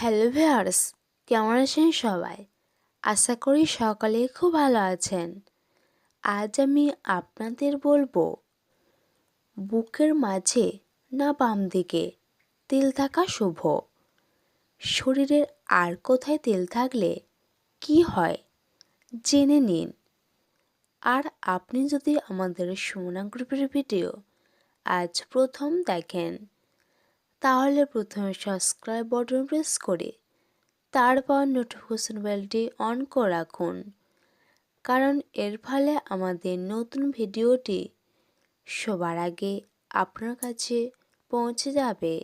Hello viewers কেমন আছেন সবাই? আশা করি সকালে খুব ভালো আছেন। আজ আমি আপনাদের বলব, বুকের মাঝে না বাম দিকে তেল থাকা শুভ? শরীরের আর কোথায় তেল থাকলে কি হয় জেনে নিন। আর আপনি যদি আমাদের সুমনা গ্রুপের ভিডিও আজ প্রথম দেখেন তাহলে প্রথমে সাবস্ক্রাইব বাটন প্রেস করে, তারপর নোটিফিকেশন বেলটি অন করে রাখুন। কারণ এর ফলে আমাদের নতুন ভিডিওটি সবার আগে আপনার কাছে পৌঁছে যাবে।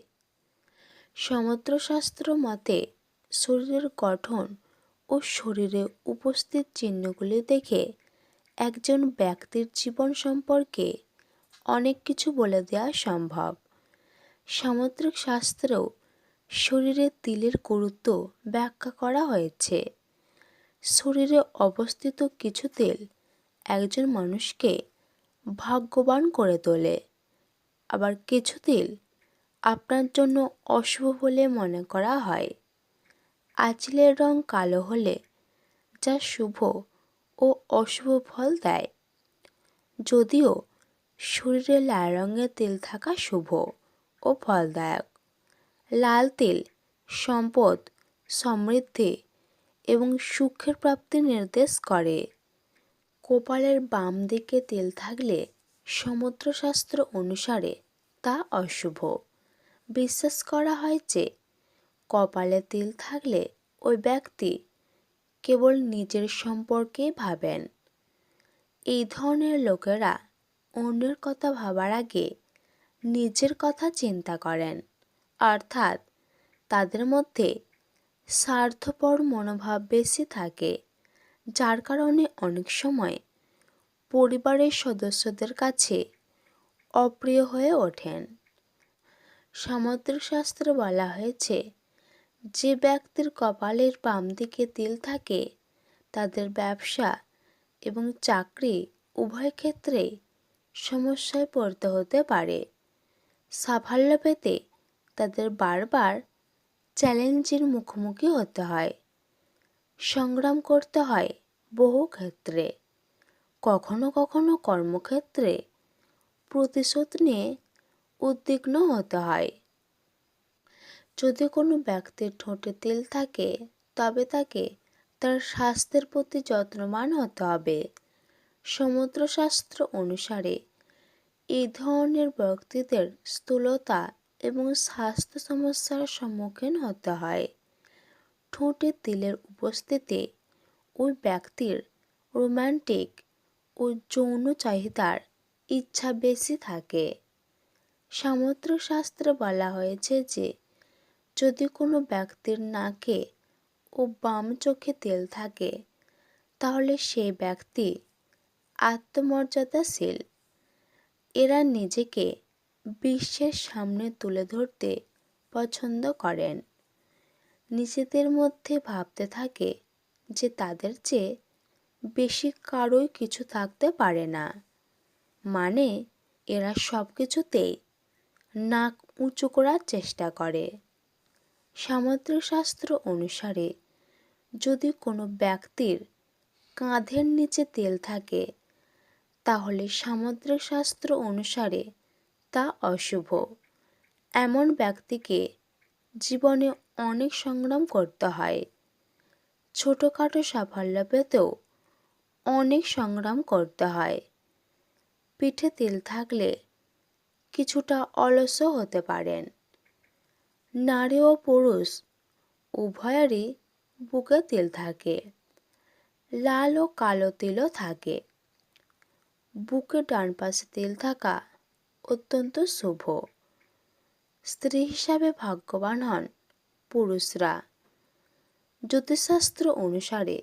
সমুদ্রশাস্ত্র মতে শরীরের গঠন ও শরীরে উপস্থিত চিহ্নগুলি দেখে একজন ব্যক্তির জীবন সম্পর্কে অনেক কিছু বলে দেওয়া সম্ভব। সামুদ্রিক শাস্ত্রেও শরীরে তিলের গুরুত্ব ব্যাখ্যা করা হয়েছে। শরীরে অবস্থিত কিছু তেল একজন মানুষকে ভাগ্যবান করে তোলে। আবার কিছু তেল আপনার জন্য অশুভ বলে মনে করা হয়। আঁচলের রং কালো হলে যা শুভ ও অশুভ ফল দেয়। যদিও শরীরে লাল রঙের তেল থাকা শুভ। ও ফলদায়ক। লাল তেল, সম্পদ, সমৃদ্ধি এবং সুখের প্রাপ্তি নির্দেশ করে। কপালের বাম দিকে তেল থাকলে সমুদ্রশাস্ত্র অনুসারে তা অশুভ। বিশ্বাস করা হয় যে, কপালে তিল থাকলে ওই ব্যক্তি কেবল নিজের সম্পর্কে ভাবেন। এই ধরনের লোকেরা অন্যের কথা ভাবার আগে নিজের কথা চিন্তা করেন। অর্থাৎ তাদের মধ্যে স্বার্থপর মনোভাব বেশি থাকে, যার কারণে অনেক সময় পরিবারের সদস্যদের কাছে অপ্রিয় হয়ে ওঠেন। শাস্ত্রে বলা হয়েছে, যে ব্যক্তির কপালের বাম দিকে তিল থাকে, তাদের ব্যবসা এবং চাকরি উভয় ক্ষেত্রে সমস্যায় পড়তে হতে পারে। সাফল্য পেতে তাদের বারবার চ্যালেঞ্জের মুখোমুখি হতে হয়। সংগ্রাম করতে হয় বহু ক্ষেত্রে। কখনো কখনো কর্মক্ষেত্রে প্রতিশোধ নিয়ে উদ্বিগ্ন হতে হয়। যদি কোনো ব্যক্তির ঠোঁটে তেল থাকে, তবে তাকে তার স্বাস্থ্যের প্রতি যত্নবান হতে হবে। সমুদ্রশাস্ত্র অনুসারে এই ধরনের ব্যক্তিদের স্থূলতা এবং স্বাস্থ্য সমস্যার সম্মুখীন হতে হয়। ঠোঁটে তিলের উপস্থিতি, ওই ব্যক্তির রোম্যান্টিক ও যৌন চাহিদার ইচ্ছা বেশি থাকে। সামুদ্রিক শাস্ত্রে বলা হয়েছে যে, যদি কোনো ব্যক্তির নাকে ও বাম চোখে তেল থাকে, তাহলে সেই ব্যক্তি আত্মমর্যাদাশীল এরা নিজেকে বিশ্বের সামনে তুলে ধরতে পছন্দ করেন। নিজেদের মধ্যে ভাবতে থাকে যে তাদের চেয়ে বেশি কারোই কিছু থাকতে পারে না। মানে এরা সব কিছুতেই নাক উঁচু করার চেষ্টা করে। সামুদ্রিক শাস্ত্র অনুসারে যদি কোনো ব্যক্তির কাঁধের নিচে তেল থাকে তাহলে সামুদ্রিক শাস্ত্র অনুসারে তা অশুভ। এমন ব্যক্তিকে জীবনে অনেক সংগ্রাম করতে হয়। ছোটোখাটো সাফল্য পেতেও অনেক সংগ্রাম করতে হয়। পিঠে তেল থাকলে কিছুটা অলসও হতে পারেন। নারী ও পুরুষ উভয়েরই বুকে তেল থাকে। লাল ও কালো তিলও থাকে। বুকে ডান পাশে তেল থাকা অত্যন্ত শুভ। স্ত্রী হিসাবে ভাগ্যবান হন পুরুষরা। জ্যোতিষশাস্ত্র অনুসারে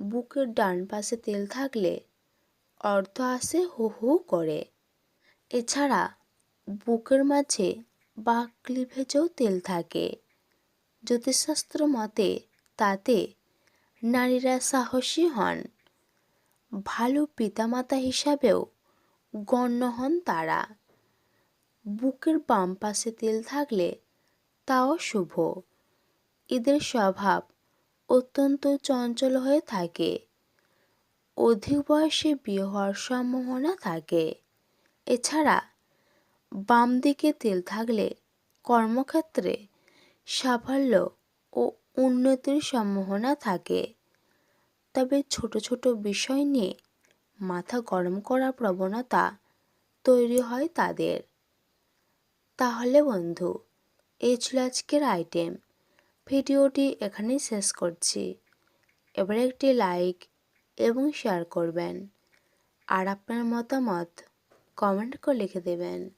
বুকের ডান পাশে তেল থাকলে অর্থ আসে হু হু করে। এছাড়া বুকের মাঝে বা ক্লিভেজেও তেল থাকে। জ্যোতিষশাস্ত্র মতে তাতে নারীরা সাহসী হন। ভালো পিতামাতা হিসাবেও গণ্য হন তারা। বুকের বাম পাশে তেল থাকলে তাও শুভ। এদের স্বভাব অত্যন্ত চঞ্চল হয়ে থাকে। অধিক বয়সে বিয়ে হওয়ার সম্ভাবনা থাকে। এছাড়া বাম দিকে তেল থাকলে কর্মক্ষেত্রে সাফল্য ও উন্নতির সম্ভাবনা থাকে। তবে ছোট ছোট বিষয় নিয়ে মাথা গরম করার প্রবণতা তৈরি হয় তাদের। তাহলে বন্ধু, এই ছিল আজকের আইটেম ভিডিওটি এখানেই শেষ করছি। এবার একটি লাইক এবং শেয়ার করবেন। আর আপনার মতামত কমেন্ট করে লিখে দেবেন।